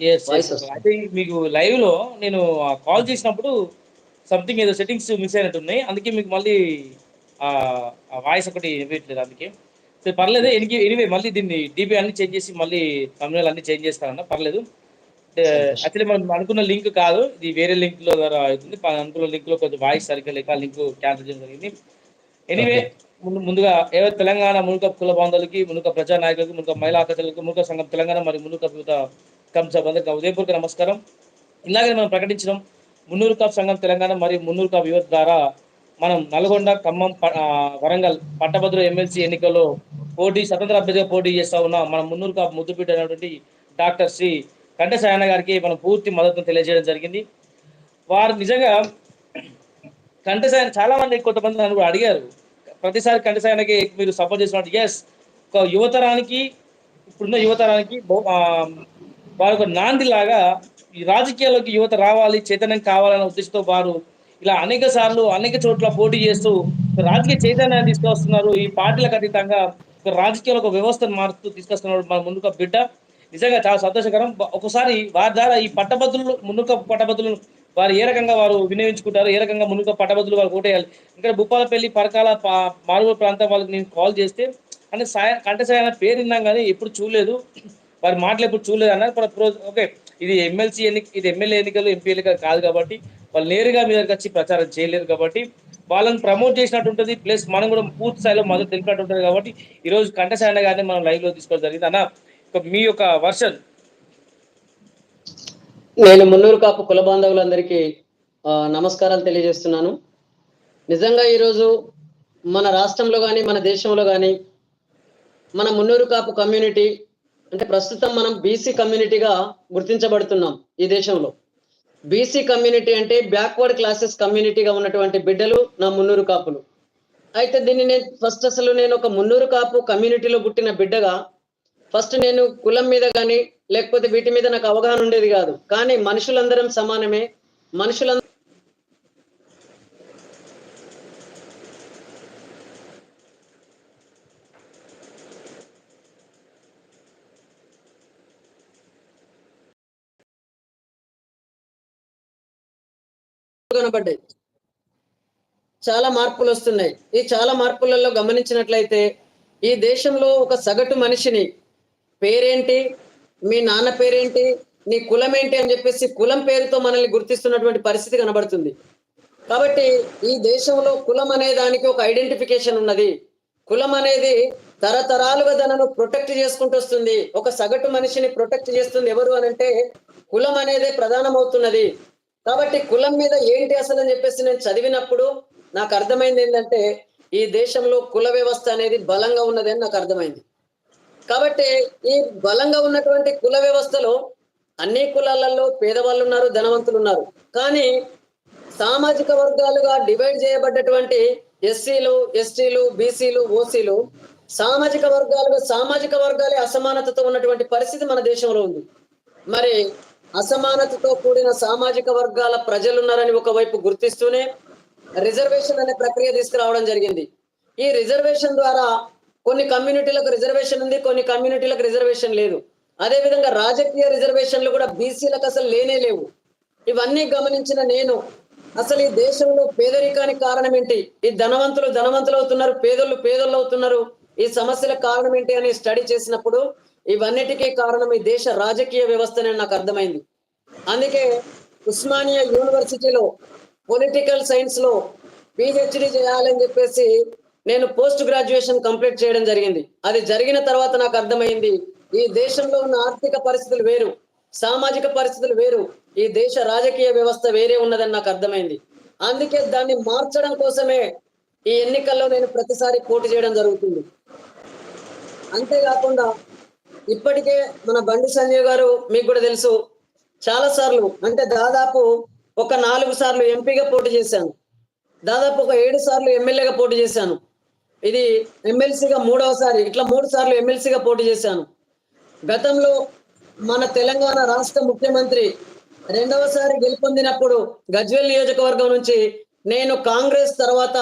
అయితే మీకు లైవ్‌లో నేను ఆహ్, కాల్ చేసినప్పుడు సంథింగ్ ఏదో సెట్టింగ్స్ మిస్ అయినట్టున్నాయి. అందుకే మీకు మళ్ళీ వాయిస్ ఒకటి వినిపియట్లేదు అందుకే. సరే పర్లేదు. ఎనికి ఎనీవే మళ్ళీ దీన్ని డీపీ అన్నీ చేంజ్ చేసి మళ్ళీ థంబ్‌నెయిల్ అన్నీ చేంజ్ చేస్తానన్న పర్లేదు. యాక్చువల్లీ మనం అనుకున్న లింక్ కాదు. ఇది వేరే లింక్‌లో ద్వారా అవుతుంది. అనుకున్న లింక్‌లో కొంచెం వాయిస్ సరిగ్గా లేక లింక్ క్యాన్సెల్ చేయడం జరిగింది. ఎనీవే. ముందు ముందుగా యావత్ తెలంగాణ మునుక కుల బాంధవులకి, మునుక ప్రజా నాయకులకు, మునుక మహిళా అక్కచెల్లెలకు, మునుక సంఘం తెలంగాణ మరియు మునుక వివిధ కమ్ సభ్యులందరికీ ఉదయపూర్కి నమస్కారం. ఇలాగే మనం ప్రకటించడం మున్నూరు కాపు సంఘం తెలంగాణ మరియు మున్నూరు కాపు యువత ద్వారా మనం నల్గొండ, ఖమ్మం, ప వరంగల్ పట్టభద్రుల ఎమ్మెల్సీ ఎన్నికల్లో పోటీ స్వతంత్ర అభ్యర్థిగా పోటీ చేస్తా ఉన్న మన మున్నూరు కాపు ముద్దుపీట అయినటువంటి డాక్టర్ శ్రీ కంఠసాయన గారికి మనం పూర్తి మద్దతును తెలియజేయడం జరిగింది. వారు నిజంగా కంటసాయన చాలా మంది కొంతమంది నన్ను కూడా అడిగారు. ప్రతిసారి కంఠసాయి మీరు సపోర్ట్ చేసినట్టు ఎస్ ఒక యువతరానికి ఇప్పుడున్న యువతరానికి వారు ఒక నాంది నాందిలాగా ఈ రాజకీయాల్లోకి యువత రావాలి, చైతన్యం కావాలనే ఉద్దేశంతో వారు ఇలా అనేక సార్లు, అనేక చోట్ల పోటీ చేస్తూ రాజకీయ చైతన్యాన్ని తీసుకొస్తున్నారు. ఈ పార్టీలకు అతీతంగా ఒక రాజకీయాల్లో ఒక వ్యవస్థను మారుస్తూ తీసుకొస్తున్నారు మన ముందుకు బిడ్డ. నిజంగా చాలా సంతోషకరం. ఒకసారి వారి ద్వారా ఈ పట్టభద్రులు మున్నూరు కాపు పట్టభద్రులను వారు ఏ రకంగా వారు వినియోగించుకుంటారు, ఏ రకంగా మున్నూరు కాపు పట్టభద్రులు వారికి ఓటేయాలి. ఇక్కడ భూపాలపల్లి, పరకాల, మారుమూల ప్రాంతం వాళ్ళకి నేను కాల్ చేస్తే అంటే సాయ కంటే సాయన పేరు విన్నాం కానీ ఎప్పుడు చూడలేదు. వారి మాటలు ఎప్పుడు చూడలేదు అన్నారు. ప్ర ఓకే. ఇది ఎమ్మెల్సీ ఎన్ని ఇది ఎమ్మెల్యే ఎన్నికలు, ఎంపీ ఎన్నికలు కాదు కాబట్టి వాళ్ళు నేరుగా మీ దగ్గరకొచ్చి ప్రచారం చేయలేరు కాబట్టి వాళ్ళని ప్రమోట్ చేసినట్టు ఉంటుంది ప్లస్ మనం కూడా పూర్తి స్థాయిలో మద్దతు తెలిపినట్టు ఉంటుంది కాబట్టి ఈరోజు కంఠసాయి అన్న గారిని మనం లైవ్‌లో తీసుకోవడం జరిగింది. అన్న మీ యొక్క వర్షన్ నేను మున్నూరు కాపు కుల బాంధవులందరికీ నమస్కారాలు తెలియజేస్తున్నాను. నిజంగా ఈరోజు మన రాష్ట్రంలో కానీ మన దేశంలో కానీ మన మున్నూరు కాపు కమ్యూనిటీ అంటే ప్రస్తుతం మనం బీసీ కమ్యూనిటీగా గుర్తించబడుతున్నాం ఈ దేశంలో. బీసీ కమ్యూనిటీ అంటే బ్యాక్వర్డ్ క్లాసెస్ కమ్యూనిటీగా ఉన్నటువంటి బిడ్డలు నా మున్నూరు కాపులు. అయితే దీన్ని నేను ఫస్ట్ అసలు నేను ఒక మున్నూరు కాపు కమ్యూనిటీలో పుట్టిన బిడ్డగా ఫస్ట్ నేను కులం మీద కానీ లేకపోతే వీటి మీద నాకు అవగాహన ఉండేది కాదు. కానీ మనుషులందరం సమానమే. మనుషులందరూ కనబడ్డాయి. చాలా మార్పులు వస్తున్నాయి. ఈ చాలా మార్పులలో గమనించినట్లయితే ఈ దేశంలో ఒక సగటు మనిషిని పేరేంటి? మీ నాన్న పేరేంటి? నీ కులం ఏంటి? అని చెప్పేసి కులం పేరుతో మనల్ని గుర్తిస్తున్నటువంటి పరిస్థితి కనబడుతుంది. కాబట్టి ఈ దేశంలో కులం అనే దానికి ఒక ఐడెంటిఫికేషన్ ఉన్నది. కులం అనేది తరతరాలుగా తనను ప్రొటెక్ట్ చేసుకుంటూ వస్తుంది. ఒక సగటు మనిషిని ప్రొటెక్ట్ చేస్తుంది ఎవరు అనంటే కులం అనేదే ప్రధానమవుతున్నది. కాబట్టి కులం మీద ఏంటి అసలు అని చెప్పేసి నేను చదివినప్పుడు నాకు అర్థమైంది ఏంటంటే ఈ దేశంలో కుల వ్యవస్థ అనేది బలంగా ఉన్నది అని నాకు అర్థమైంది. కాబట్టి ఈ బలంగా ఉన్నటువంటి కుల వ్యవస్థలో అన్ని కులాలలో పేదవాళ్ళు ఉన్నారు, ధనవంతులు ఉన్నారు. కానీ సామాజిక వర్గాలుగా డివైడ్ చేయబడ్డటువంటి ఎస్సీలు, ఎస్టీలు, బీసీలు, ఓసీలు సామాజిక వర్గాలు సామాజిక వర్గాలే అసమానతతో ఉన్నటువంటి పరిస్థితి మన దేశంలో ఉంది. మరి అసమానతతో కూడిన సామాజిక వర్గాల ప్రజలు ఉన్నారని ఒకవైపు గుర్తిస్తూనే రిజర్వేషన్ అనే ప్రక్రియ తీసుకురావడం జరిగింది. ఈ రిజర్వేషన్ ద్వారా కొన్ని కమ్యూనిటీలకు రిజర్వేషన్ ఉంది, కొన్ని కమ్యూనిటీలకు రిజర్వేషన్ లేదు. అదే విధంగా రాజకీయ రిజర్వేషన్లు కూడా బీసీలకు అసలు లేనే లేవు. ఇవన్నీ గమనించిన నేను అసలు ఈ దేశంలో పేదరికానికి కారణం ఏంటి? ఈ ధనవంతులు ధనవంతులు అవుతున్నారు, పేదోళ్ళు పేదోళ్ళు అవుతున్నారు. ఈ సమస్యల కారణం ఏంటి అని స్టడీ చేసినప్పుడు ఇవన్నిటికీ కారణం ఈ దేశ రాజకీయ వ్యవస్థనే నాకు అర్థమైంది. అందుకే ఉస్మానియా యూనివర్సిటీలో పొలిటికల్ సైన్స్లో పిహెచ్డి చేయాలని చెప్పేసి నేను పోస్ట్ గ్రాడ్యుయేషన్ కంప్లీట్ చేయడం జరిగింది. అది జరిగిన తర్వాత నాకు అర్థమైంది ఈ దేశంలో ఉన్న ఆర్థిక పరిస్థితులు వేరు, సామాజిక పరిస్థితులు వేరు, ఈ దేశ రాజకీయ వ్యవస్థ వేరే ఉన్నదని నాకు అర్థమైంది. అందుకే దాన్ని మార్చడం కోసమే ఈ ఎన్నికల్లో నేను ప్రతిసారి పోటీ చేయడం జరుగుతుంది. అంతేకాకుండా ఇప్పటికే మన బండి సంజయ్ గారు మీకు కూడా తెలుసు చాలా సార్లు అంటే దాదాపు ఒక నాలుగు సార్లు ఎంపీగా పోటీ చేశాను. దాదాపు ఒక ఏడు సార్లు ఎమ్మెల్యేగా పోటీ చేశాను. ఇది ఎమ్మెల్సీగా మూడవసారి ఇట్లా మూడు సార్లు ఎమ్మెల్సీగా పోటీ చేశాను. గతంలో మన తెలంగాణ రాష్ట్ర ముఖ్యమంత్రి రెండవసారి గెలుపొందినప్పుడు గజ్వేల్ నియోజకవర్గం నుంచి నేను కాంగ్రెస్ తర్వాత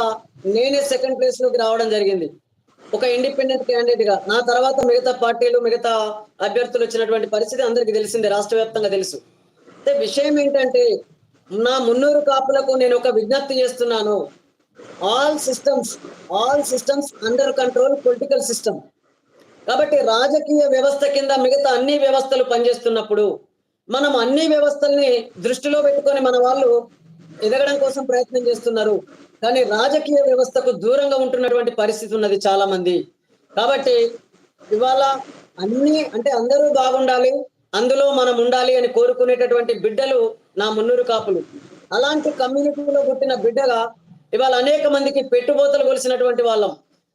నేనే సెకండ్ ప్లేస్లోకి రావడం జరిగింది. ఒక ఇండిపెండెంట్ క్యాండిడేట్గా. నా తర్వాత మిగతా పార్టీలు మిగతా అభ్యర్థులు వచ్చినటువంటి పరిస్థితి అందరికీ తెలిసిందే రాష్ట్ర వ్యాప్తంగా తెలుసు. అయితే విషయం ఏంటంటే నా మున్నూరు కాపులకు నేను ఒక విజ్ఞప్తి చేస్తున్నాను. All systems all systems under control political system కాబట్టి రాజకీయ వ్యవస్థ కింద మిగతా అన్ని వ్యవస్థలు పనిచేస్తున్నప్పుడు మనం అన్ని వ్యవస్థల్ని దృష్టిలో పెట్టుకొని మన వాళ్ళు ఎదగడం కోసం ప్రయత్నం చేస్తున్నారు. కానీ రాజకీయ వ్యవస్థకు దూరంగా ఉంటున్నటువంటి పరిస్థితి ఉన్నది చాలా మంది కాబట్టి ఇవాళ అన్ని అంటే అందరూ బాగుండాలి అందులో మనం ఉండాలి అని కోరుకునేటటువంటి బిడ్డలు నా మున్నూరు కాపులు. అలాంటి కమ్యూనిటీలో పుట్టిన బిడ్డగా ఇవాళ అనేక మందికి పెట్టుబోతలు కొలిసినటువంటి వాళ్ళం.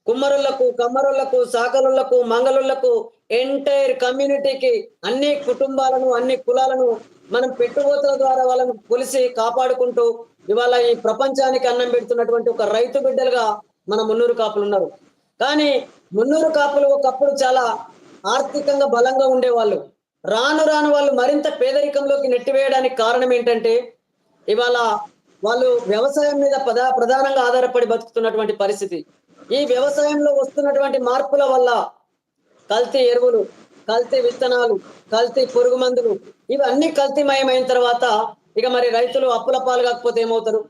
కుమ్మరులకు కమ్మరులకు సాకలులకు మంగళులకు ఎంటైర్ కమ్యూనిటీకి అన్ని కుటుంబాలను అన్ని కులాలను మనం పెట్టుబోతుల ద్వారా వాళ్ళను కొలిసి కాపాడుకుంటూ ఇవాళ ఈ ప్రపంచానికి అన్నం పెడుతున్నటువంటి ఒక రైతు బిడ్డలుగా మన మున్నూరు కాపులు ఉన్నారు. కానీ మున్నూరు కాపులు ఒకప్పుడు చాలా ఆర్థికంగా బలంగా ఉండేవాళ్ళు. రాను రాను వాళ్ళు మరింత పేదరికంలోకి నెట్టివేయడానికి కారణం ఏంటంటే ఇవాళ వాళ్ళు వ్యవసాయం మీద ప్రధా ప్రధానంగా ఆధారపడి బతుకుతున్నటువంటి పరిస్థితి. ఈ వ్యవసాయంలో వస్తున్నటువంటి మార్పుల వల్ల కల్తీ ఎరువులు కల్తీ విత్తనాలు కల్తీ పురుగు మందులు ఇవన్నీ కల్తీమయమైన తర్వాత ఇక మరి రైతులు అప్పుల పాలు కాకపోతే ఏమవుతారు?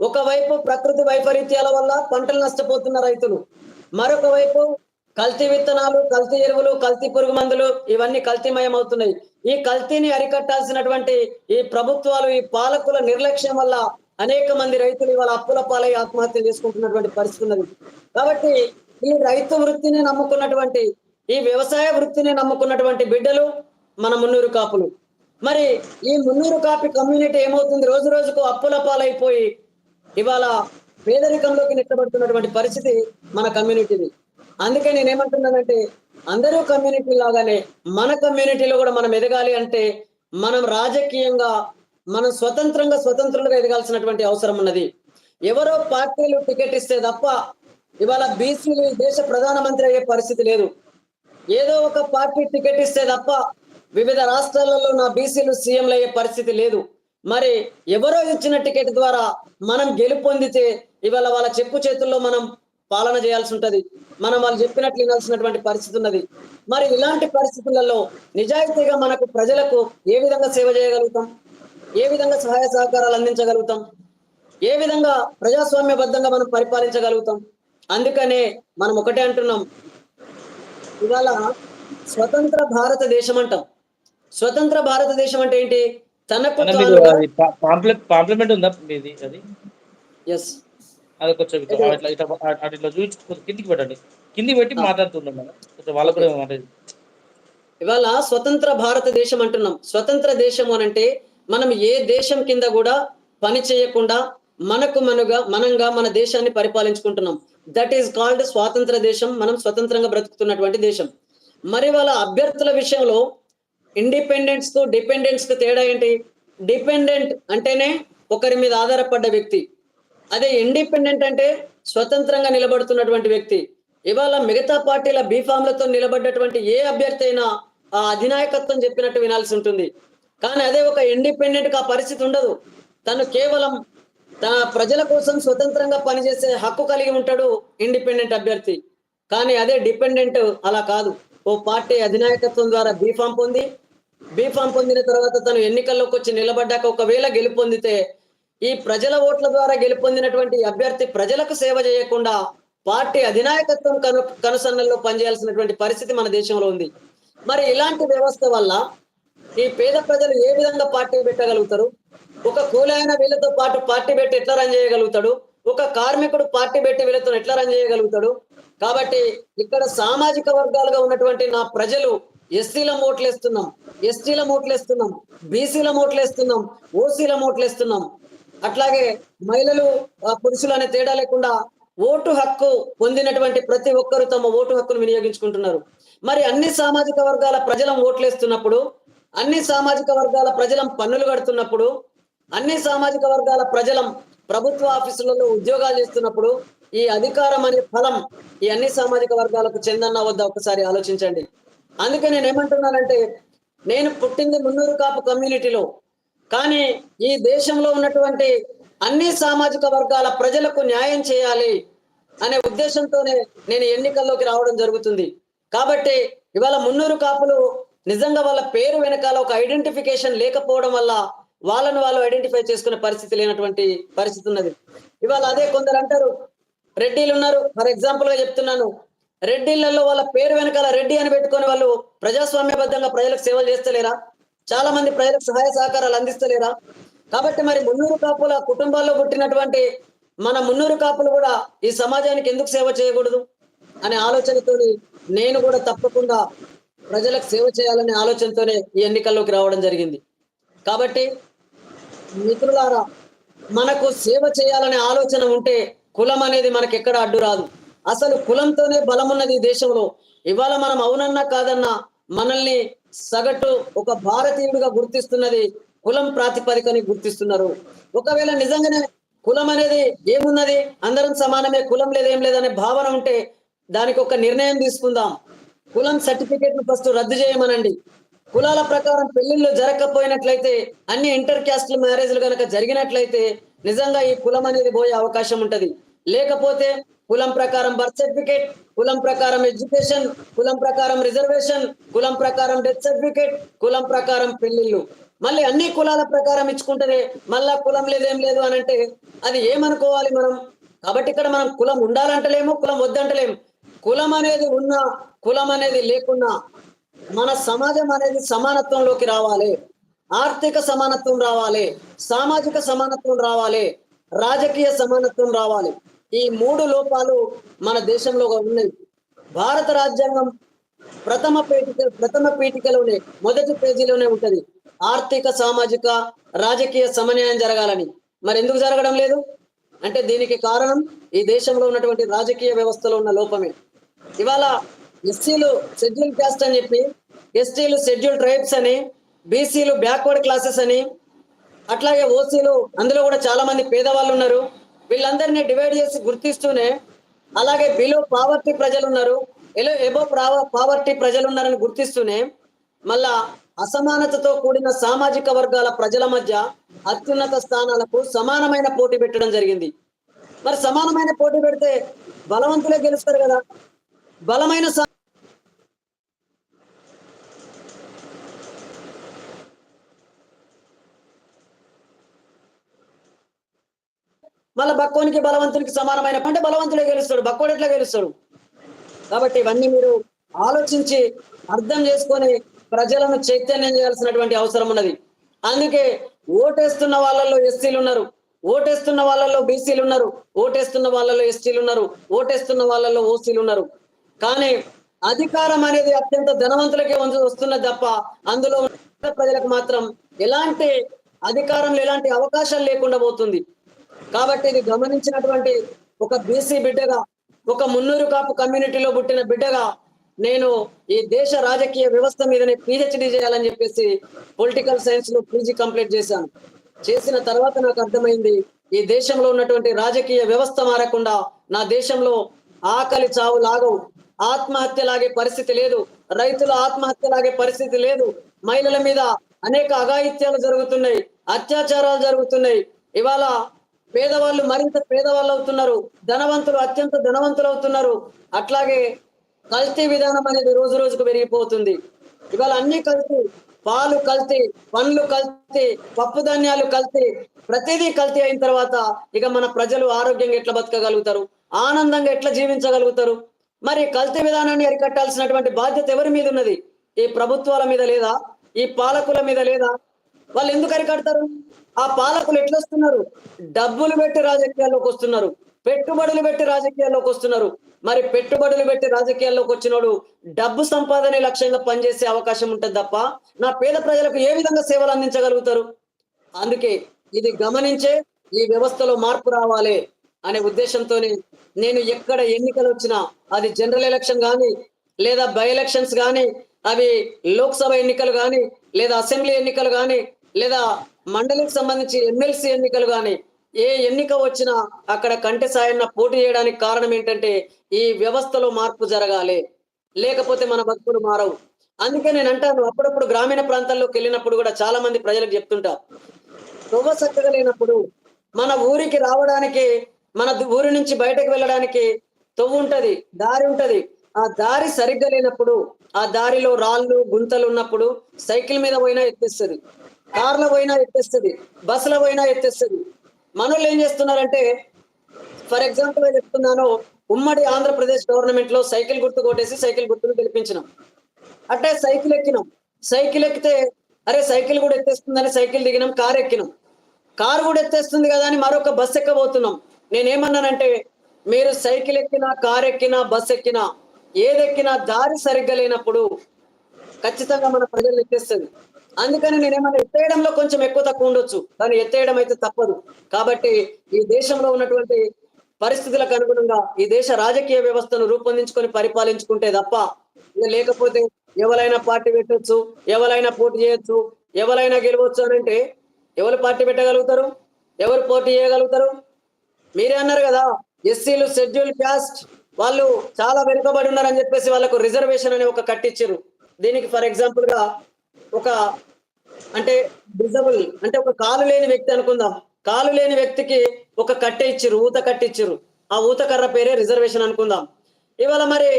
ఒకవైపు ప్రకృతి వైపరీత్యాల వల్ల పంటలు నష్టపోతున్న రైతులు మరొక వైపు కల్తీ విత్తనాలు కల్తీ ఎరువులు కల్తీ పురుగు మందులు ఇవన్నీ కల్తీమయం అవుతున్నాయి ఈ కల్తీని అరికట్టాల్సినటువంటి ఈ ప్రభుత్వాలు ఈ పాలకుల నిర్లక్ష్యం వల్ల అనేక మంది రైతులు ఇవాళ అప్పుల పాలై ఆత్మహత్య చేసుకుంటున్నటువంటి పరిస్థితి ఉన్నది. కాబట్టి ఈ రైతు వృత్తిని నమ్ముకున్నటువంటి ఈ వ్యవసాయ వృత్తిని నమ్ముకున్నటువంటి బిడ్డలు మన మున్నూరు కాపులు. మరి ఈ మున్నూరు కాపీ కమ్యూనిటీ ఏమవుతుంది? రోజు రోజుకు అప్పుల పాలైపోయి ఇవాళ పేదరికంలోకి నెట్టబడుతున్నటువంటి పరిస్థితి మన కమ్యూనిటీది. అందుకే నేను ఏమంటున్నానంటే అందరూ కమ్యూనిటీ లాగానే మన కమ్యూనిటీలో కూడా మనం ఎదగాలి అంటే మనం రాజకీయంగా మనం స్వతంత్రంగా స్వతంత్రులుగా ఎదగాల్సినటువంటి అవసరం ఉన్నది. ఎవరో పార్టీలు టికెట్ ఇస్తే తప్ప ఇవాళ బీసీలు దేశ ప్రధానమంత్రి అయ్యే పరిస్థితి లేదు. ఏదో ఒక పార్టీ టికెట్ ఇస్తే తప్ప వివిధ రాష్ట్రాలలో నా బీసీలు సీఎంలు అయ్యే పరిస్థితి లేదు. మరి ఎవరో ఇచ్చిన టికెట్ ద్వారా మనం గెలుపొందితే ఇవాళ వాళ్ళ చెప్పు చేతుల్లో మనం పాలన చేయాల్సి ఉంటుంది. మనం వాళ్ళు చెప్పినట్లు వినాల్సినటువంటి పరిస్థితి ఉన్నది. మరి ఇలాంటి పరిస్థితులలో నిజాయితీగా మనకు ప్రజలకు ఏ విధంగా సేవ చేయగలుగుతాం? ఏ విధంగా సహాయ సహకారాలు అందించగలుగుతాం? ఏ విధంగా ప్రజాస్వామ్యబద్ధంగా మనం పరిపాలించగలుగుతాం? అందుకనే మనం ఒకటే అంటున్నాం. ఇవాళ స్వతంత్ర భారతదేశం అంటాం. స్వతంత్ర భారతదేశం అంటే ఏంటి? తనకు ఉందా మీది అది? ఎస్ అది కొంచెం ఇట్లా ఇట్లా చూపించి కిందికి పెట్టండి కిందికి పెట్టి మాట్లాడుతున్నాం మనం. కొంచెం వాళ్ళకు కూడా మాట్లాడి ఇవాళ స్వతంత్ర భారతదేశం అంటున్నాం. స్వతంత్ర దేశం అని అంటే మనం ఏ దేశం కింద కూడా పని చేయకుండా మనకు మనుగా మనంగా మన దేశాన్ని పరిపాలించుకుంటున్నాం. దట్ ఈస్ కాల్డ్ స్వాతంత్ర దేశం. మనం స్వతంత్రంగా బ్రతుకుతున్నటువంటి దేశం. మరి వాళ్ళ అభ్యర్థుల విషయంలో ఇండిపెండెన్స్కు డిపెండెన్స్కు తేడా ఏంటి? డిపెండెంట్ అంటేనే ఒకరి మీద ఆధారపడ్డ వ్యక్తి. అదే ఇండిపెండెంట్ అంటే స్వతంత్రంగా నిలబడుతున్నటువంటి వ్యక్తి. ఇవాళ మిగతా పార్టీల బీఫామ్లతో నిలబడ్డటువంటి ఏ అభ్యర్థి అయినా ఆ అధినాయకత్వం చెప్పినట్టు వినాల్సి ఉంటుంది. కానీ అదే ఒక ఇండిపెండెంట్ ఆ పరిస్థితి ఉండదు. తను కేవలం తన ప్రజల కోసం స్వతంత్రంగా పనిచేసే హక్కు కలిగి ఉంటాడు ఇండిపెండెంట్ అభ్యర్థి. కానీ అదే డిపెండెంట్ అలా కాదు. ఓ పార్టీ అధినాయకత్వం ద్వారా బీఫామ్ పొంది బీఫామ్ పొందిన తర్వాత తను ఎన్నికల్లోకి వచ్చి నిలబడ్డాక ఒకవేళ గెలుపొందితే ఈ ప్రజల ఓట్ల ద్వారా గెలుపొందినటువంటి అభ్యర్థి ప్రజలకు సేవ చేయకుండా పార్టీ అధినాయకత్వం కను కనుసన్నల్లో పనిచేయాల్సినటువంటి పరిస్థితి మన దేశంలో ఉంది. మరి ఇలాంటి వ్యవస్థ వల్ల ఈ పేద ప్రజలు ఏ విధంగా పార్టీ పెట్టగలుగుతారు? ఒక కూలైన వీళ్ళతో పాటు పార్టీ పెట్టి ఎట్లా రన్ చేయగలుగుతాడు? ఒక కార్మికుడు పార్టీ పెట్టి వీళ్ళతో ఎట్లా రన్ చేయగలుగుతాడు? కాబట్టి ఇక్కడ సామాజిక వర్గాలుగా ఉన్నటువంటి నా ప్రజలు ఎస్సీల ఓట్లేస్తున్నాం ఎస్టీల మోట్లేస్తున్నాం బీసీల మోట్లేస్తున్నాం ఓసీల ఓట్లేస్తున్నాం. అట్లాగే మహిళలు పురుషులు అనే తేడా లేకుండా ఓటు హక్కు పొందినటువంటి ప్రతి ఒక్కరు తమ ఓటు హక్కును వినియోగించుకుంటున్నారు. మరి అన్ని సామాజిక వర్గాల ప్రజలం ఓట్లేస్తున్నప్పుడు అన్ని సామాజిక వర్గాల ప్రజలం పన్నులు కడుతున్నప్పుడు అన్ని సామాజిక వర్గాల ప్రజలం ప్రభుత్వ ఆఫీసులలో ఉద్యోగాలు చేస్తున్నప్పుడు ఈ అధికారం అనే ఫలం ఈ అన్ని సామాజిక వర్గాలకు చెందన్న వద్ద ఒకసారి ఆలోచించండి. అందుకే నేను ఏమంటున్నానంటే నేను పుట్టింది మున్నూరు కాపు కమ్యూనిటీలో. కానీ ఈ దేశంలో ఉన్నటువంటి అన్ని సామాజిక వర్గాల ప్రజలకు న్యాయం చేయాలి అనే ఉద్దేశంతోనే నేను ఎన్నికల్లోకి రావడం జరుగుతుంది. కాబట్టి ఇవాళ మున్నూరు కాపులు నిజంగా వాళ్ళ పేరు వెనకాల ఒక ఐడెంటిఫికేషన్ లేకపోవడం వల్ల వాళ్ళను వాళ్ళు ఐడెంటిఫై చేసుకునే పరిస్థితి లేనటువంటి పరిస్థితి ఉన్నది. ఇవాళ అదే కొందరు అంటారు రెడ్డిలు ఉన్నారు ఫర్ ఎగ్జాంపుల్గా చెప్తున్నాను. రెడ్డిలలో వాళ్ళ పేరు వెనకాల రెడ్డి అని పెట్టుకునే వాళ్ళు ప్రజాస్వామ్యబద్ధంగా ప్రజలకు సేవలు చేస్తలేరా? చాలా మంది ప్రజలకు సహాయ సహకారాలు అందిస్తలేరా? కాబట్టి మరి మున్నూరు కాపుల కుటుంబాల్లో పుట్టినటువంటి మన మున్నూరు కాపులు కూడా ఈ సమాజానికి ఎందుకు సేవ చేయకూడదు? అనే ఆలోచనతో నేను కూడా తప్పకుండా ప్రజలకు సేవ చేయాలనే ఆలోచనతోనే ఈ ఎన్నికల్లోకి రావడం జరిగింది. కాబట్టి మిత్రులారా మనకు సేవ చేయాలనే ఆలోచన ఉంటే కులం అనేది మనకి ఎక్కడ అడ్డు రాదు. అసలు కులంతోనే బలం ఉన్నది ఈ దేశంలో. ఇవాళ మనం అవునన్నా కాదన్నా మనల్ని సగటు ఒక భారతీయుడిగా గుర్తిస్తున్నది కులం ప్రాతిపదికని గుర్తిస్తున్నారు. ఒకవేళ నిజంగానే కులం అనేది ఏమున్నది? అందరం సమానమే కులం లేదేం లేదనే భావన ఉంటే దానికి ఒక నిర్ణయం తీసుకుందాం. కులం సర్టిఫికేట్ను ఫస్ట్ రద్దు చేయమనండి. కులాల ప్రకారం పెళ్ళిళ్ళు జరగకపోయినట్లయితే అన్ని ఇంటర్ క్యాస్ట్ మ్యారేజ్లు కనుక జరిగినట్లయితే నిజంగా ఈ కులం అనేది పోయే అవకాశం ఉంటుంది. లేకపోతే కులం ప్రకారం బర్త్ సర్టిఫికేట్ కులం ప్రకారం ఎడ్యుకేషన్ కులం ప్రకారం రిజర్వేషన్ కులం ప్రకారం డెత్ సర్టిఫికేట్ కులం ప్రకారం పెళ్ళిళ్ళు మళ్ళీ అన్ని కులాల ప్రకారం ఇచ్చుకుంటేనే మళ్ళా కులం లేదేం లేదు అని అంటే అది ఏమనుకోవాలి మనం? కాబట్టి ఇక్కడ మనం కులం ఉండాలంటలేము కులం వద్దంటలేము. కులం అనేది ఉన్నా కులం అనేది లేకున్నా మన సమాజం అనేది సమానత్వంలోకి రావాలి. ఆర్థిక సమానత్వం రావాలి సామాజిక సమానత్వం రావాలి రాజకీయ సమానత్వం రావాలి. ఈ మూడు లోపాలు మన దేశంలో ఉన్నాయి. భారత రాజ్యాంగం ప్రథమ పీఠిక ప్రథమ పీఠికలోనే మొదటి పేజీలోనే ఉంటది. ఆర్థిక సామాజిక రాజకీయ సమన్వయం జరగాలని. మరి ఎందుకు జరగడం లేదు? అంటే దీనికి కారణం ఈ దేశంలో ఉన్నటువంటి రాజకీయ వ్యవస్థలో ఉన్న లోపమే. ఇవాళ ఎస్సీలు షెడ్యూల్ క్యాస్ట్ అని చెప్పి ఎస్టీలు షెడ్యూల్ ట్రైబ్స్ అని బీసీలు బ్యాక్వర్డ్ క్లాసెస్ అని అట్లాగే ఓసీలు అందులో కూడా చాలా మంది పేదవాళ్ళు ఉన్నారు. వీళ్ళందరినీ డివైడ్ చేసి గుర్తిస్తూనే అలాగే బిలో పావర్టీ ప్రజలు ఉన్నారు ఎలో ఎబో పావర్టీ ప్రజలు ఉన్నారని గుర్తిస్తూనే మళ్ళా అసమానతతో కూడిన సామాజిక వర్గాల ప్రజల మధ్య అత్యున్నత స్థానాలకు సమానమైన పోటీ పెట్టడం జరిగింది. మరి సమానమైన పోటీ పెడితే బలవంతులే గెలుస్తారు కదా. బలమైన మళ్ళా బక్కోనికి బలవంతునికి సమానమైన అంటే బలవంతుడే గెలుస్తాడు బక్కోడు ఎట్లా గెలుస్తాడు? కాబట్టి ఇవన్నీ మీరు ఆలోచించి అర్థం చేసుకొని ప్రజలను చైతన్యం చేయాల్సినటువంటి అవసరం ఉన్నది. అందుకే ఓటేస్తున్న వాళ్ళల్లో ఎస్సీలు ఉన్నారు ఓటేస్తున్న వాళ్ళల్లో బీసీలు ఉన్నారు ఓటేస్తున్న వాళ్ళలో ఎస్టీలు ఉన్నారు ఓటేస్తున్న వాళ్ళల్లో ఓసీలు ఉన్నారు. కానీ అధికారం అనేది అత్యంత ధనవంతులకే వస్తున్నది తప్ప అందులో ఉన్న ప్రజలకు మాత్రం ఎలాంటి అధికారంలో ఎలాంటి అవకాశాలు లేకుండా పోతుంది. కాబట్టి ఇది గమనించినటువంటి ఒక బీసీ బిడ్డగా ఒక మున్నూరు కాపు కమ్యూనిటీలో పుట్టిన బిడ్డగా నేను ఈ దేశ రాజకీయ వ్యవస్థ మీదనే పిహెచ్డి చేయాలని చెప్పేసి పొలిటికల్ సైన్స్లో పీజీ కంప్లీట్ చేశాను. చేసిన తర్వాత నాకు అర్థమైంది ఈ దేశంలో ఉన్నటువంటి రాజకీయ వ్యవస్థ మారకుండా నా దేశంలో ఆకలి చావు లాగవు. ఆత్మహత్య లాగే పరిస్థితి లేదు. రైతుల ఆత్మహత్య లాగే పరిస్థితి లేదు. మహిళల మీద అనేక అఘాయిత్యాలు జరుగుతున్నాయి అత్యాచారాలు జరుగుతున్నాయి. ఇవాళ పేదవాళ్ళు మరింత పేదవాళ్ళు అవుతున్నారు ధనవంతులు అత్యంత ధనవంతులు అవుతున్నారు అట్లాగే కల్తీ విధానం అనేది రోజు రోజుకు పెరిగిపోతుంది. ఇవాళ అన్ని కల్తీ పాలు కల్తీ పండ్లు కల్తీ పప్పు ధాన్యాలు కల్తీ ప్రతిదీ కల్తీ అయిన తర్వాత ఇక మన ప్రజలు ఆరోగ్యంగా ఎట్లా బతకగలుగుతారు? ఆనందంగా ఎట్లా జీవించగలుగుతారు? మరి కల్తీ విధానాన్ని అరికట్టాల్సినటువంటి బాధ్యత ఎవరి మీద ఉన్నది? ఈ ప్రభుత్వాల మీద లేదా? ఈ పాలకుల మీద లేదా? వాళ్ళు ఎందుకు అరికడతారు? ఆ పాలకులు ఎట్లా వస్తున్నారు డబ్బులు పెట్టి రాజకీయాల్లోకి వస్తున్నారు. పెట్టుబడులు పెట్టి రాజకీయాల్లోకి వస్తున్నారు. మరి పెట్టుబడులు పెట్టి రాజకీయాల్లోకి వచ్చినోడు డబ్బు సంపాదనే లక్ష్యంగా పనిచేసే అవకాశం ఉంటుంది తప్ప నా పేద ప్రజలకు ఏ విధంగా సేవలు అందించగలుగుతారు? అందుకే ఇది గమనించే ఈ వ్యవస్థలో మార్పు రావాలి అనే ఉద్దేశంతోనే నేను ఎక్కడ ఎన్నికలు వచ్చినా అది జనరల్ ఎలక్షన్ కానీ లేదా బై ఎలక్షన్స్ కానీ అవి లోక్సభ ఎన్నికలు కానీ లేదా అసెంబ్లీ ఎన్నికలు కానీ లేదా మండలికి సంబంధించి ఎమ్మెల్సీ ఎన్నికలు కానీ ఏ ఎన్నిక వచ్చినా అక్కడ కంటి సాయన్న పోటీ చేయడానికి కారణం ఏంటంటే ఈ వ్యవస్థలో మార్పు జరగాలి. లేకపోతే మన బతుకులు మారవు. అందుకే నేను అంటాను అప్పుడప్పుడు గ్రామీణ ప్రాంతాల్లోకి వెళ్ళినప్పుడు కూడా చాలా మంది ప్రజలకు చెప్తుంటా. తొవ్వ చక్కగా లేనప్పుడు మన ఊరికి రావడానికి మన దు- ఊరి నుంచి బయటకు వెళ్ళడానికి తొవ్వు ఉంటది దారి ఉంటది. ఆ దారి సరిగ్గా లేనప్పుడు ఆ దారిలో రాళ్ళు గుంతలు ఉన్నప్పుడు సైకిల్ మీద పోయినా ఎక్కిస్తుంది కార్లో పోయినా ఎత్తేస్తుంది బస్సులో పోయినా ఎత్తేస్తుంది. మనోళ్ళు ఏం చేస్తున్నారంటే ఫర్ ఎగ్జాంపుల్ చెప్తున్నాను ఉమ్మడి ఆంధ్రప్రదేశ్ గవర్నమెంట్లో సైకిల్ గుర్తు కొట్టేసి సైకిల్ గుర్తును గెలిపించినాం. అంటే సైకిల్ ఎక్కినాం. సైకిల్ ఎక్కితే అరే సైకిల్ కూడా ఎత్తేస్తుందని సైకిల్ దిగినాం కార్ ఎక్కినాం. కార్ కూడా ఎత్తేస్తుంది కదా అని మరొక బస్ ఎక్కబోతున్నాం. నేనేమన్నానంటే మీరు సైకిల్ ఎక్కినా కార్ ఎక్కినా బస్ ఎక్కినా ఏదెక్కినా దారి సరిగ్గా లేనప్పుడు ఖచ్చితంగా మన ప్రజలు ఎక్కేస్తుంది. అందుకని నేనేమన్నా ఎత్తేయడంలో కొంచెం ఎక్కువ తక్కువ ఉండొచ్చు. కానీ ఎత్తేయడం అయితే తప్పదు. కాబట్టి ఈ దేశంలో ఉన్నటువంటి పరిస్థితులకు అనుగుణంగా ఈ దేశ రాజకీయ వ్యవస్థను రూపొందించుకొని పరిపాలించుకుంటే తప్ప లేకపోతే ఎవరైనా పార్టీ పెట్టొచ్చు ఎవరైనా పోటీ చేయొచ్చు ఎవరైనా గెలవచ్చు అని అంటే ఎవరు పార్టీ పెట్టగలుగుతారు? ఎవరు పోటీ చేయగలుగుతారు? మీరే అన్నారు కదా ఎస్సీలు షెడ్యూల్ క్యాస్ట్ వాళ్ళు చాలా వెనుకబడి ఉన్నారని చెప్పేసి వాళ్ళకు రిజర్వేషన్ అనే ఒక కట్టించారు దీనికి ఫర్ ఎగ్జాంపుల్గా ఒక అంటే డిజబుల్ అంటే ఒక కాలు లేని వ్యక్తి అనుకుందాం. కాలు లేని వ్యక్తికి ఒక కట్టె ఇచ్చిర్రు ఊత కట్టె ఇచ్చిర్రు. ఆ ఊత కర్ర పేరే రిజర్వేషన్ అనుకుందాం. ఇవాళ మరి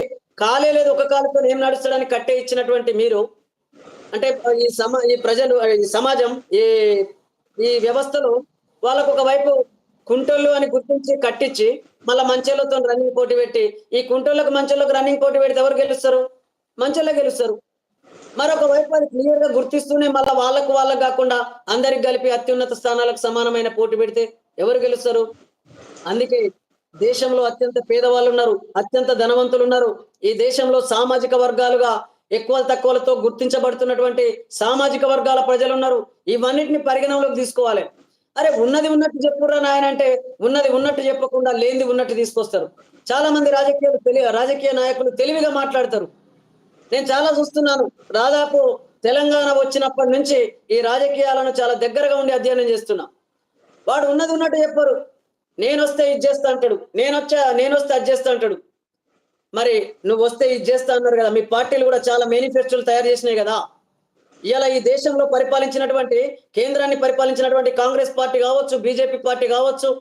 కాలే లేదు ఒక కాలుతో ఏం నడుస్తాడని కట్టే ఇచ్చినటువంటి మీరు? అంటే ఈ సమా ఈ ప్రజలు ఈ సమాజం ఈ ఈ వ్యవస్థలో వాళ్ళకు ఒక వైపు కుంటోళ్ళు అని గుర్తించి కట్టించి మళ్ళీ మంచోళ్ళతో రన్నింగ్ పోటీ పెట్టి ఈ కుంటోళ్ళకు మంచోళ్ళకు రన్నింగ్ పోటీ పెడితే ఎవరు గెలుస్తారు? మంచోళ్ళే గెలుస్తారు. మరొక వైపు అది క్లియర్గా గుర్తిస్తూనే మళ్ళీ వాళ్ళకు వాళ్ళకు కాకుండా అందరికి కలిపి అత్యున్నత స్థానాలకు సమానమైన పోటీ పెడితే ఎవరు గెలుస్తారు? అందుకే దేశంలో అత్యంత పేదవాళ్ళు ఉన్నారు అత్యంత ధనవంతులు ఉన్నారు. ఈ దేశంలో సామాజిక వర్గాలుగా ఎక్కువ తక్కువలతో గుర్తించబడుతున్నటువంటి సామాజిక వర్గాల ప్రజలు ఉన్నారు. ఇవన్నిటిని పరిగణనలోకి తీసుకోవాలి. అరే ఉన్నది ఉన్నట్టు చెప్పురా నాయన అంటే ఉన్నది ఉన్నట్టు చెప్పకుండా లేనిది ఉన్నట్టు తీసుకొస్తారు. చాలా మంది రాజకీయాలు తెలియ రాజకీయ నాయకులు తెలివిగా మాట్లాడతారు. నేను చాలా చూస్తున్నాను. దాదాపు తెలంగాణ వచ్చినప్పటి నుంచి ఈ రాజకీయాలను చాలా దగ్గరగా ఉండి అధ్యయనం చేస్తున్నా. వాడు ఉన్నది ఉన్నట్టు చెప్పరు. నేను వస్తే ఇది చేస్తా అంటాడు. నేను వచ్చా నేను వస్తే అది చేస్తా అంటాడు. మరి నువ్వు వస్తే ఇది చేస్తా అన్నారు కదా మీ పార్టీలు కూడా చాలా మేనిఫెస్టోలు తయారు చేసినాయి కదా. ఇలా ఈ దేశంలో పరిపాలించినటువంటి కేంద్రాన్ని పరిపాలించినటువంటి కాంగ్రెస్ పార్టీ కావచ్చు బీజేపీ పార్టీ కావచ్చు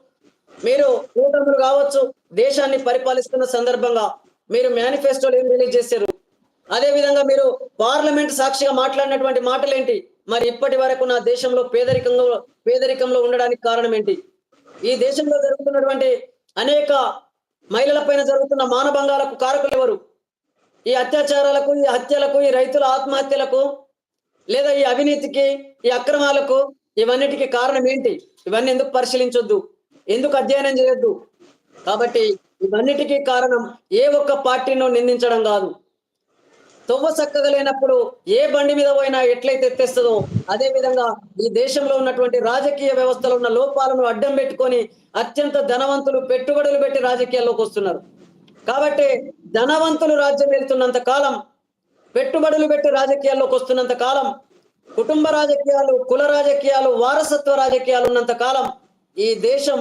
మీరు కూటములు కావచ్చు దేశాన్ని పరిపాలిస్తున్న సందర్భంగా మీరు మేనిఫెస్టోలు ఏం రిలీజ్ చేశారు? అదే విధంగా మీరు పార్లమెంట్ సాక్షిగా మాట్లాడినటువంటి మాటలేంటి? మరి ఇప్పటి వరకు నా దేశంలో పేదరికంలో పేదరికంలో ఉండడానికి కారణం ఏంటి? ఈ దేశంలో జరుగుతున్నటువంటి అనేక మహిళల పైన జరుగుతున్న మానభంగాలకు కారకులు ఎవరు? ఈ అత్యాచారాలకు ఈ హత్యలకు ఈ రైతుల ఆత్మహత్యలకు లేదా ఈ అవినీతికి ఈ అక్రమాలకు ఇవన్నిటికి కారణం ఏంటి? ఇవన్నీ ఎందుకు పరిశీలించొద్దు? ఎందుకు అధ్యయనం చేయొద్దు? కాబట్టి ఇవన్నిటికీ కారణం ఏ ఒక్క పార్టీనో నిందించడం కాదు. తొవ్వ చక్కగా లేనప్పుడు ఏ బండి మీద పోయినా ఎట్లయితే తెస్తుందో అదే విధంగా ఈ దేశంలో ఉన్నటువంటి రాజకీయ వ్యవస్థలో ఉన్న లోపాలను అడ్డం పెట్టుకొని అత్యంత ధనవంతులు పెట్టుబడులు పెట్టి రాజకీయాల్లోకి వస్తున్నారు. కాబట్టి ధనవంతులు రాజ్యం వెళ్తున్నంత కాలం పెట్టుబడులు పెట్టి రాజకీయాల్లోకి వస్తున్నంత కాలం కుటుంబ రాజకీయాలు కుల రాజకీయాలు వారసత్వ రాజకీయాలు ఉన్నంత కాలం ఈ దేశం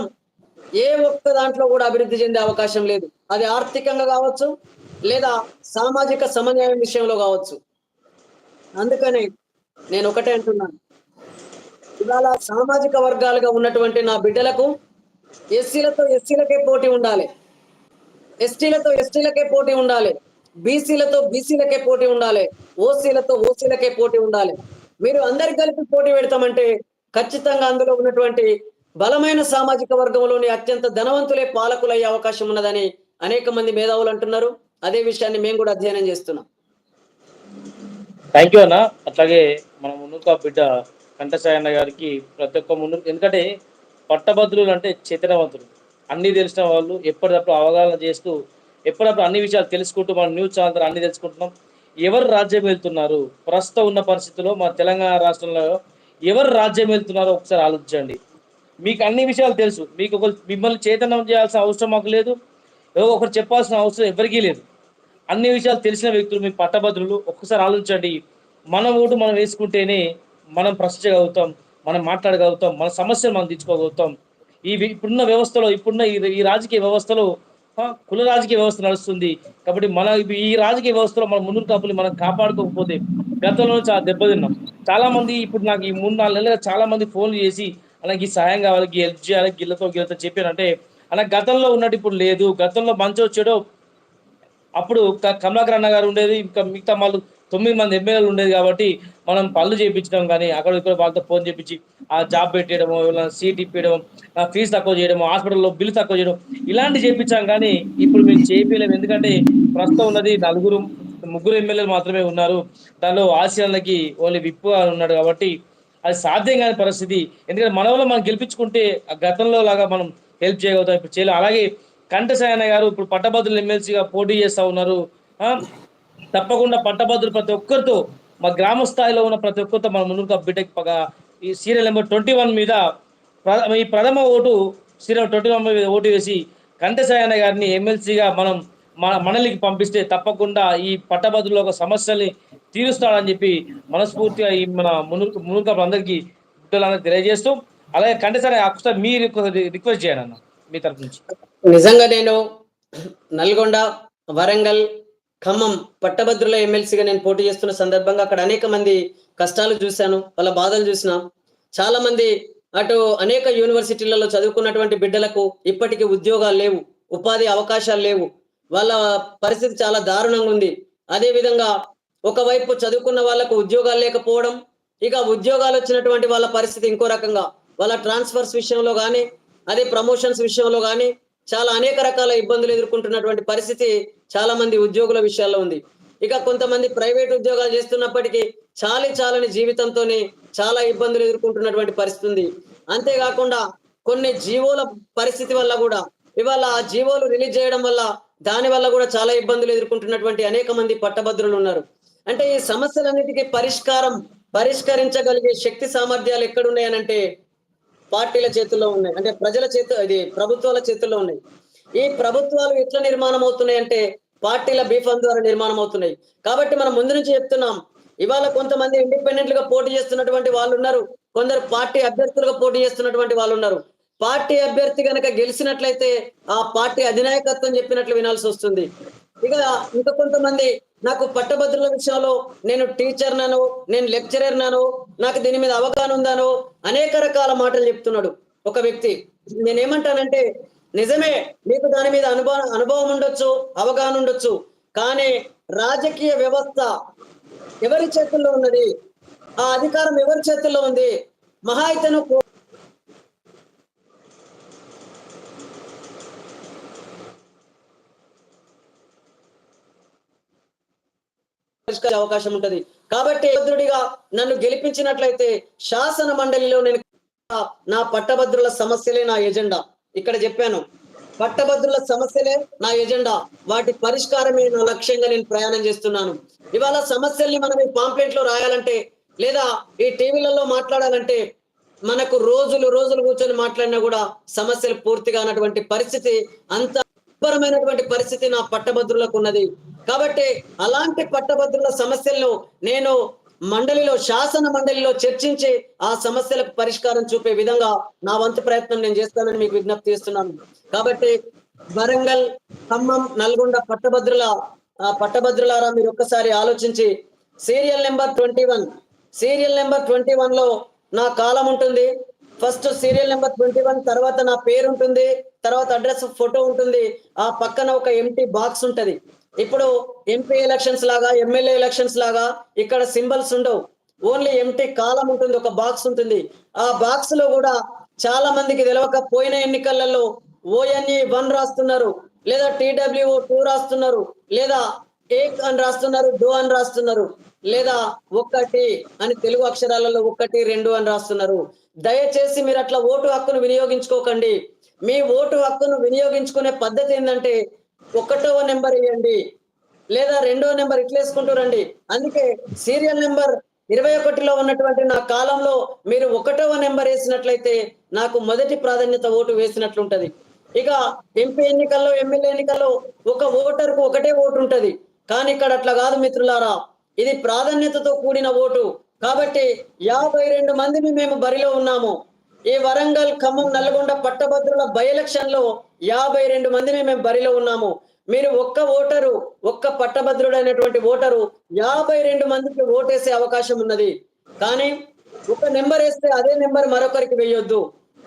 ఏ ఒక్క దాంట్లో కూడా అభివృద్ధి చెందే అవకాశం లేదు. అది ఆర్థికంగా కావచ్చు లేదా సామాజిక సమన్వయం విషయంలో కావచ్చు. అందుకని నేను ఒకటే అంటున్నాను. ఇవాళ సామాజిక వర్గాలుగా ఉన్నటువంటి నా బిడ్డలకు ఎస్సీలతో ఎస్సీలకే పోటీ ఉండాలి. ఎస్టీలతో ఎస్టీలకే పోటీ ఉండాలి. బీసీలతో బీసీలకే పోటీ ఉండాలి. ఓసీలతో ఓసీలకే పోటీ ఉండాలి. మీరు అందరికి కలిపి పోటీ పెడతామంటే ఖచ్చితంగా అందులో ఉన్నటువంటి బలమైన సామాజిక వర్గంలోని అత్యంత ధనవంతులే పాలకులయ్యే అవకాశం ఉన్నదని అనేక మంది మేధావులు అంటున్నారు. అదే విషయాన్ని మేము కూడా అధ్యయనం చేస్తున్నాం. థ్యాంక్ యూ అన్న. అట్లాగే మన మునుక బిడ్డ కంఠసాయి అన్న గారికి ప్రతి ఒక్క ముందు ఎందుకంటే పట్టభద్రులు అంటే చైతన్యవంతులు. అన్ని తెలిసిన వాళ్ళు ఎప్పటికప్పుడు అవగాహన చేస్తూ ఎప్పటికప్పుడు అన్ని విషయాలు తెలుసుకుంటూ మనం న్యూస్ ఛానల్ ద్వారా అన్ని తెలుసుకుంటున్నాం. ఎవరు రాజ్యం వెళ్తున్నారు ప్రస్తుతం ఉన్న పరిస్థితుల్లో మన తెలంగాణ రాష్ట్రంలో ఎవరు రాజ్యం వెళ్తున్నారో ఒకసారి ఆలోచించండి. మీకు అన్ని విషయాలు తెలుసు. మీకు ఒక మిమ్మల్ని చైతన్యం చేయాల్సిన అవసరం మాకు లేదు. ఏదో ఒకరు చెప్పాల్సిన అవసరం ఎవరికీ లేదు. అన్ని విషయాలు తెలిసిన వ్యక్తులు మీ పట్టభద్రులు ఒక్కసారి ఆలోచించండి. మన ఓటు మనం వేసుకుంటేనే మనం ప్రశ్నించగలుగుతాం మనం మాట్లాడగలుగుతాం మన సమస్యలు మనం తీర్చుకోగలుగుతాం. ఈ ఇప్పుడున్న వ్యవస్థలో ఇప్పుడున్న ఈ రాజకీయ వ్యవస్థలో కుల రాజకీయ వ్యవస్థ నడుస్తుంది. కాబట్టి మన ఈ రాజకీయ వ్యవస్థలో మన ముందు కాపులు మనం కాపాడుకోకపోతే గతంలో చాలా దెబ్బతిన్నాం చాలా మంది ఇప్పుడు నాకు ఈ మూడు నాలుగు నెలలుగా చాలా మంది ఫోన్లు చేసి అలాగే ఈ సహాయం కావాలి హెల్ప్ చేయాలి గిల్లతో గిల్లతో చెప్పానంటే అలా గతంలో ఉన్నట్టు ఇప్పుడు లేదు. గతంలో మంచి వచ్చాడో అప్పుడు కమలాకర్ అన్న గారు ఉండేది ఇంకా మిగతా వాళ్ళు తొమ్మిది మంది ఎమ్మెల్యేలు ఉండేది కాబట్టి మనం పనులు చేయించడం కానీ అక్కడ ఇక్కడ వాళ్ళతో ఫోన్ చేయించి ఆ జాబ్ పెట్టేయడము సీట్ ఇప్పించడం ఫీజు తక్కువ చేయడము హాస్పిటల్లో బిల్లు తక్కువ చేయడం ఇలాంటి చేయించాం కానీ ఇప్పుడు మేము చేయలేము. ఎందుకంటే ప్రస్తుతం ఉన్నది నలుగురు ముగ్గురు ఎమ్మెల్యేలు మాత్రమే ఉన్నారు. దానిలో ఆశయాలకి ఓన్లీ విప్పు ఉన్నాడు కాబట్టి అది సాధ్యం కాని పరిస్థితి. ఎందుకంటే మన వల్ల మనం గెలిపించుకుంటే ఆ గతంలో లాగా మనం హెల్ప్ చేయగలుగుతాం ఇప్పుడు చేయలేం. అలాగే కంటసాయన గారు ఇప్పుడు పట్టభద్రులు ఎమ్మెల్సీగా పోటీ చేస్తా ఉన్నారు. తప్పకుండా పట్టభద్రులు ప్రతి ఒక్కరితో మా గ్రామ స్థాయిలో ఉన్న ప్రతి ఒక్కరితో మన ముందుకు బిటెక్ ఈ సీరియల్ నెంబర్ ట్వంటీ వన్ మీద ఈ ప్రథమ ఓటు సీరియల్ ట్వంటీ వన్ మీద ఓటు వేసి కంటసాయన గారిని ఎమ్మెల్సీగా మనం మన మనలికి పంపిస్తే తప్పకుండా ఈ పట్టభద్రుల ఒక సమస్యల్ని తీరుస్తాడని చెప్పి మనస్ఫూర్తిగా ఈ మన మునుకు మునుక అందరికీ బిడ్డలందరికీ తెలియజేస్తూ అలాగే కంటసాయ ఒకసారి మీరు రిక్వెస్ట్ చేయండి అన్న మీ తరపు నుంచి. నిజంగా నేను నల్గొండ వరంగల్ ఖమ్మం పట్టభద్రుల ఎమ్మెల్సీగా నేను పోటీ చేస్తున్న సందర్భంగా అక్కడ అనేక మంది కష్టాలు చూశాను వాళ్ళ బాధలు చూసిన. చాలా మంది అటు అనేక యూనివర్సిటీలలో చదువుకున్నటువంటి బిడ్డలకు ఇప్పటికీ ఉద్యోగాలు లేవు ఉపాధి అవకాశాలు లేవు. వాళ్ళ పరిస్థితి చాలా దారుణంగా ఉంది. అదేవిధంగా ఒకవైపు చదువుకున్న వాళ్ళకు ఉద్యోగాలు లేకపోవడం ఇక ఉద్యోగాలు వచ్చినటువంటి వాళ్ళ పరిస్థితి ఇంకో రకంగా. వాళ్ళ ట్రాన్స్ఫర్స్ విషయంలో కానీ అదే ప్రమోషన్స్ విషయంలో కానీ చాలా అనేక రకాల ఇబ్బందులు ఎదుర్కొంటున్నటువంటి పరిస్థితి చాలా మంది ఉద్యోగుల విషయాల్లో ఉంది. ఇక కొంతమంది ప్రైవేట్ ఉద్యోగాలు చేస్తున్నప్పటికీ చాలి చాలని జీవితంతోనే చాలా ఇబ్బందులు ఎదుర్కొంటున్నటువంటి పరిస్థితి ఉంది. అంతేకాకుండా కొన్ని జీవోల పరిస్థితి వల్ల కూడా ఇవాళ ఆ జీవోలు రిలీజ్ చేయడం వల్ల దాని వల్ల కూడా చాలా ఇబ్బందులు ఎదుర్కొంటున్నటువంటి అనేక మంది పట్టభద్రులు ఉన్నారు. అంటే ఈ సమస్యలన్నిటికీ పరిష్కారం పరిష్కరించగలిగే శక్తి సామర్థ్యాలు ఎక్కడున్నాయనంటే పార్టీల చేతుల్లో ఉన్నాయి. అంటే ప్రజల చేతు ఇది ప్రభుత్వాల చేతుల్లో ఉన్నాయి. ఈ ప్రభుత్వాలు ఎట్లా నిర్మాణం అవుతున్నాయి అంటే పార్టీల బీఫం ద్వారా నిర్మాణం అవుతున్నాయి. కాబట్టి మనం ముందు నుంచి చెప్తున్నాం ఇవాళ కొంతమంది ఇండిపెండెంట్గా పోటీ చేస్తున్నటువంటి వాళ్ళు ఉన్నారు కొందరు పార్టీ అభ్యర్థులుగా పోటీ చేస్తున్నటువంటి వాళ్ళు ఉన్నారు పార్టీ అభ్యర్థి కనుక గెలిచినట్లయితే ఆ పార్టీ అధినాయకత్వం చెప్పినట్లు వినాల్సి వస్తుంది. ఇక ఇంకా కొంతమంది నాకు పట్టభద్రుల విషయంలో నేను టీచర్ నాను నేను లెక్చరర్ నాను నాకు దీని మీద అవగాహన ఉందానో అనేక రకాల మాటలు చెప్తున్నాడు ఒక వ్యక్తి. నేనేమంటానంటే నిజమే మీకు దాని మీద అనుభవం అనుభవం ఉండొచ్చు అవగాహన ఉండొచ్చు కానీ రాజకీయ వ్యవస్థ ఎవరి చేతుల్లో ఉన్నది? ఆ అధికారం ఎవరి చేతుల్లో ఉంది? మహా అయితేను పరిష్కరించే అవకాశం ఉంటుంది. కాబట్టి భద్రుడిగా నన్ను గెలిపించినట్లయితే శాసన మండలిలో నేను నా పట్టభద్రుల సమస్యలే నా ఎజెండా. ఇక్కడ చెప్పాను పట్టభద్రుల సమస్యలే నా ఎజెండా. వాటి పరిష్కారమే నా లక్ష్యంగా నేను ప్రయాణం చేస్తున్నాను. ఇవాళ సమస్యల్ని మనం ఈ పాంప్లెట్లో రాయాలంటే లేదా ఈ టీవీలలో మాట్లాడాలంటే మనకు రోజులు రోజులు కూర్చొని మాట్లాడినా కూడా సమస్యలు పూర్తిగా అన్నటువంటి పరిస్థితి అంత దుర్భరమైనటువంటి పరిస్థితి నా పట్టభద్రులకు ఉన్నది. కాబట్టి అలాంటి పట్టభద్రుల సమస్యలను నేను మండలిలో శాసన మండలిలో చర్చించి ఆ సమస్యలకు పరిష్కారం చూపే విధంగా నా వంతు ప్రయత్నం నేను చేస్తానని మీకు విజ్ఞప్తి చేస్తున్నాను. కాబట్టి వరంగల్ ఖమ్మం నల్గొండ పట్టభద్రుల పట్టభద్రులారా మీరు ఒక్కసారి ఆలోచించి serial number twenty one serial number twenty వన్లో నా కాలం ఉంటుంది. First serial number twenty one తర్వాత నా పేరు ఉంటుంది తర్వాత అడ్రస్ ఫోటో ఉంటుంది ఆ పక్కన ఒక ఎంటీ బాక్స్ ఉంటది. ఇప్పుడు ఎంపీ ఎలక్షన్స్ లాగా ఎమ్మెల్యే ఎలక్షన్స్ లాగా ఇక్కడ సింబల్స్ ఉండవు. ఓన్లీ ఎంటీ కాలం ఉంటుంది ఒక బాక్స్ ఉంటుంది. ఆ బాక్స్లో కూడా చాలా మందికి తెలవక పోయిన ఎన్నికలలో ఓఎన్ఈ వన్ రాస్తున్నారు లేదా టీడబ్ల్యూ టూ రాస్తున్నారు లేదా ఏక్ అని రాస్తున్నారు డో అని రాస్తున్నారు లేదా ఒక్కటి అని తెలుగు అక్షరాలలో ఒక్కటి రెండు అని రాస్తున్నారు. దయచేసి మీరు అట్లా ఓటు హక్కును వినియోగించుకోకండి. మీ ఓటు హక్కును వినియోగించుకునే పద్ధతి ఏంటంటే ఒకటవ నెంబర్ ఇవ్వండి లేదా రెండవ నెంబర్ ఇట్లా వేసుకుంటూ రండి. అందుకే సీరియల్ నెంబర్ ఇరవై ఒకటిలో ఉన్నటువంటి నా కాలంలో మీరు ఒకటవ నెంబర్ వేసినట్లయితే నాకు మొదటి ప్రాధాన్యత ఓటు వేసినట్లుంటది. ఇక ఎంపీ ఎన్నికల్లో ఎమ్మెల్యే ఎన్నికల్లో ఒక ఓటర్కు ఒకటే ఓటు ఉంటది. కానీ ఇక్కడ అట్లా కాదు మిత్రులారా ఇది ప్రాధాన్యతతో కూడిన ఓటు. కాబట్టి యాభై రెండు మందిని మేము బరిలో ఉన్నాము. ఈ వరంగల్ ఖమ్మం నల్గొండ పట్టభద్రుల బై ఎలక్షన్లో యాభై రెండు మందిని మేము బరిలో ఉన్నాము. మీరు ఒక్క ఓటరు ఒక్క పట్టభద్రుడైనటువంటి ఓటరు యాభై రెండు మందికి ఓటేసే అవకాశం ఉన్నది. కానీ ఒక నెంబర్ వేస్తే అదే నెంబర్ మరొకరికి వేయొద్దు.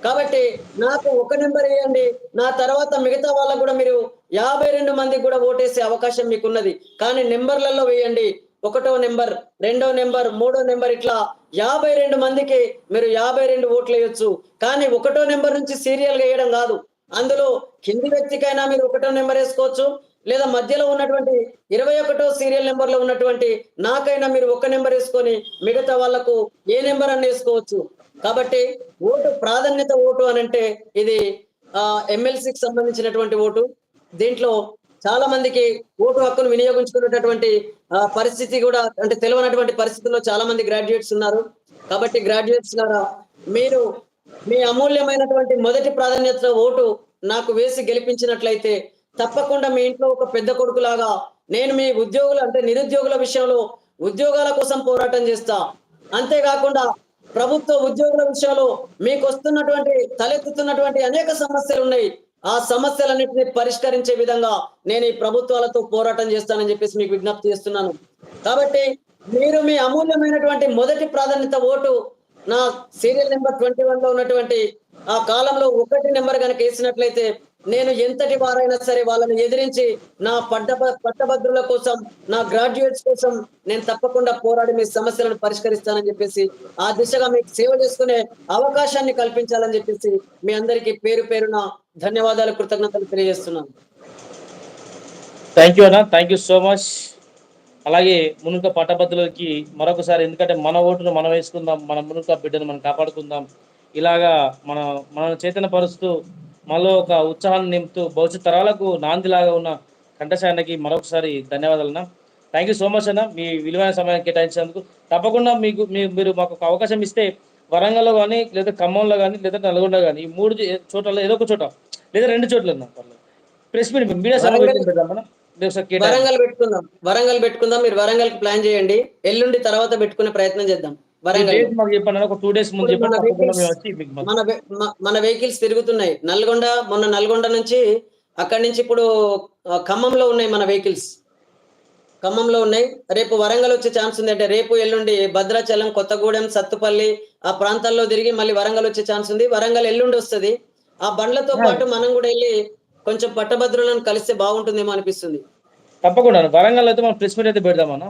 కాబట్టి నాకు ఒక నెంబర్ వేయండి. నా తర్వాత మిగతా వాళ్ళకు కూడా మీరు యాభై రెండు మందికి కూడా ఓటేసే అవకాశం మీకున్నది. కానీ నెంబర్లలో వేయండి. ఒకటో నెంబర్ రెండో నెంబర్ మూడో నెంబర్ ఇట్లా యాభై రెండు మందికి మీరు యాభై రెండు ఓట్లు వేయొచ్చు. కానీ ఒకటో నెంబర్ నుంచి సీరియల్గా వేయడం కాదు. అందులో కింది వ్యక్తికైనా మీరు ఒకటో నెంబర్ వేసుకోవచ్చు. లేదా మధ్యలో ఉన్నటువంటి ఇరవై ఒకటో సీరియల్ నెంబర్లో ఉన్నటువంటి నాకైనా మీరు ఒక నెంబర్ వేసుకొని మిగతా వాళ్ళకు ఏ నెంబర్ అని వేసుకోవచ్చు. కాబట్టి ఓటు ప్రాధాన్యత ఓటు అని అంటే ఇది ఎమ్మెల్సీకి సంబంధించినటువంటి ఓటు. దీంట్లో చాలా మందికి ఓటు హక్కును వినియోగించుకునేటటువంటి పరిస్థితి కూడా అంటే తెలియనటువంటి పరిస్థితుల్లో చాలా మంది గ్రాడ్యుయేట్స్ ఉన్నారు. కాబట్టి గ్రాడ్యుయేట్స్ ద్వారా మీరు మీ అమూల్యమైనటువంటి మొదటి ప్రాధాన్యత ఓటు నాకు వేసి గెలిపించినట్లయితే తప్పకుండా మీ ఇంట్లో ఒక పెద్ద కొడుకులాగా నేను మీ ఉద్యోగులు అంటే నిరుద్యోగుల విషయంలో ఉద్యోగాల కోసం పోరాటం చేస్తా. అంతేకాకుండా ప్రభుత్వ ఉద్యోగుల విషయంలో మీకు వస్తున్నటువంటి తలెత్తుతున్నటువంటి అనేక సమస్యలు ఉన్నాయి. ఆ సమస్యలన్నింటినీ పరిష్కరించే విధంగా నేను ఈ ప్రభుత్వాలతో పోరాటం చేస్తానని చెప్పేసి మీకు విజ్ఞప్తి చేస్తున్నాను. కాబట్టి మీరు మీ అమూల్యమైనటువంటి మొదటి ప్రాధాన్యత ఓటు నా సీరియల్ నెంబర్ ట్వంటీ వన్లో ఉన్నటువంటి ఆ కాలంలో ఒకటి నెంబర్ కనుక వేసినట్లయితే నేను ఎంతటి వారైనా సరే వాళ్ళని ఎదిరించి నా పడ్డ పట్టభద్రుల కోసం నా గ్రాడ్యుయేట్స్ కోసం నేను తప్పకుండా పోరాడి మీ సమస్యలను పరిష్కరిస్తానని చెప్పేసి ఆ దిశగా మీకు సేవ చేసుకునే అవకాశాన్ని కల్పించాలని చెప్పేసి మీ అందరికీ పేరు పేరున ధన్యవాదాలు కృతజ్ఞతలు తెలియజేస్తున్నాను. థ్యాంక్ యూ అన్న. థ్యాంక్ యూ సో మచ్ అలాగే మునుక పట్టభద్రులకి మరొకసారి ఎందుకంటే మన ఓటును మనం వేసుకుందాం మన మునుక బిడ్డను మనం కాపాడుకుందాం. ఇలాగా మన మన చైతన్యపరుస్తూ మనలో ఒక ఉత్సాహాన్ని నింపుతూ భవిష్యత్ తరాలకు నాందిలాగా ఉన్న కంఠశానికి మరొకసారి ధన్యవాదాలు అన్న థ్యాంక్ యూ సో మచ్ అన్న. మీ విలువైన సమయం కేటాయించినందుకు తప్పకుండా మీకు మీరు మాకు ఒక అవకాశం ఇస్తే వరంగల్లో కానీ లేదా ఖమ్మంలో కానీ లేదా నల్గొండ కానీ ఈ మూడు చోట్ల ఏదో ఒక చోట లేదా రెండు చోట్ల ప్రెస్ మీట్ మీడియా. వరంగల్ పెట్టుకుందాం. వరంగల్ పెట్టుకుందాం. మీరు వరంగల్ ప్లాన్ చేయండి. ఎల్లుండి తర్వాత పెట్టుకునే ప్రయత్నం చేద్దాం. మాకు చెప్పండి అన్న, ఒక టూ డేస్ ముందు ఇప్పుడు చెప్పండి మన వెహికల్స్ తిరుగుతున్నాయి. నల్గొండ మొన్న నల్గొండ నుంచి అక్కడి నుంచి ఇప్పుడు ఖమ్మంలో ఉన్నాయి మన వెహికల్స్. ఖమ్మంలో ఉన్నాయి. రేపు వరంగల్ వచ్చే ఛాన్స్ ఉంది అంటే రేపు ఎల్లుండి భద్రాచలం కొత్తగూడెం సత్తుపల్లి ఆ ప్రాంతాల్లో తిరిగి మళ్ళీ వరంగల్ వచ్చే ఛాన్స్ ఉంది. వరంగల్ ఎల్లుండి వస్తది. ఆ బండ్లతో పాటు మనం కూడా వెళ్ళి కొంచెం పట్టభద్రులను కలిస్తే బాగుంటుందేమో అనిపిస్తుంది. తప్పకుండా. వరంగల్ అయితే మనం ప్రెస్ మీట్ అయితే పెడదామన్నా.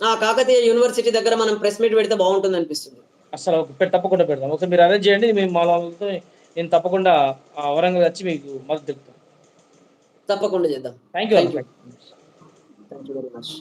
ఆ కాకతీయ యూనివర్సిటీ దగ్గర మనం ప్రెస్ మీట్ పెడితే బాగుంటుంది అనిపిస్తుంది. అసలు తప్పకుండా పెడదాం. ఒకసారి మీరు అరేంజ్ చేయండి మేము మా వాళ్ళతో నేను తప్పకుండా ఆ వరంగల్ వచ్చి మీకు మద్దతు తెలుపుతాను తప్పకుండా చేద్దాం. Thank you. Thank you very much